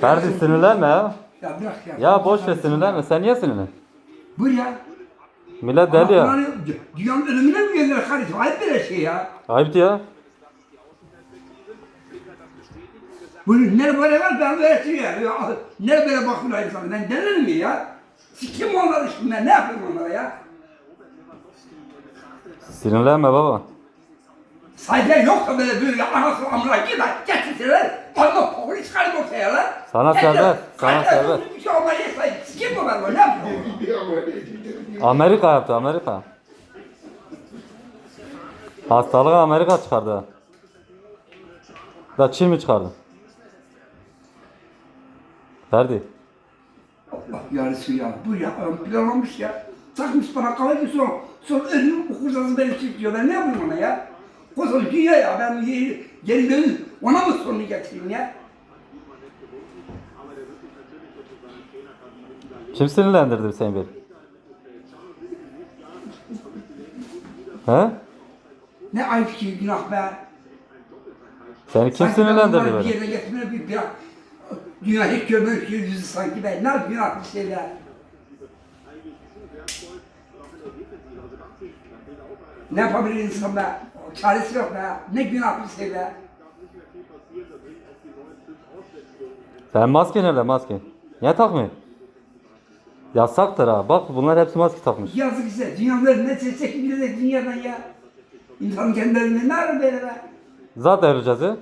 Ferdi sinirlenme ya. Ya bırak ya. Ya boş ver sinirlenme. Sen niye sinirlen? Buyur ya. Millet deli ya. Ulan Dünyanın ölümüne mi geldiler kardeşim? Ayıp böyle şey ya. Ayıp ya. Buyurun ne böyle var ben böyle şey ya. ya ne böyle bakıyorlar insan ben denir mi ya? Sikim onları şimdi ben ne yapayım onlara ya? Sinirlenme baba. Sahipler yoksa böyle böyle anasını amına gider getirseler ama polis çıkarım ortaya lan. Sana serbest, sana serbest. Bir şey olmaya sahip. Sikim mi ben böyle ne yapayım? Amerika yaptı Amerika. Hastalığı Amerika çıkardı. Da Çin mi çıkardı? Ferdi. Allah yarısı ya. Bu ya adam planlamış ya. Takmış bana kafayı sonra. Sonra ölüm okursasın beni. Ben ne yapayım ona ya? Koskoca dünya ya. Ben dönüp ona mı sorunu getireyim ya? Kim sinirlendirdi seni bir? He? Ne ayıp ki günah be. Seni kim sinirlendirdi Bir böyle? yere bir, Dünya hiç görmemiş yüzü sanki ben. Ne günah bir şeyler. Ne yapabilir insan be? Çaresi yok be. Ne günah bir şey be. Sen maske nerede maske? Niye takmıyor? Yasaktır ha. Bak bunlar hepsi maske takmış. Yazık işte. Dünyanın ne çekecek millet dünyadan ya. İnsan kendilerini ne arar böyle be. Zaten öleceğiz ya.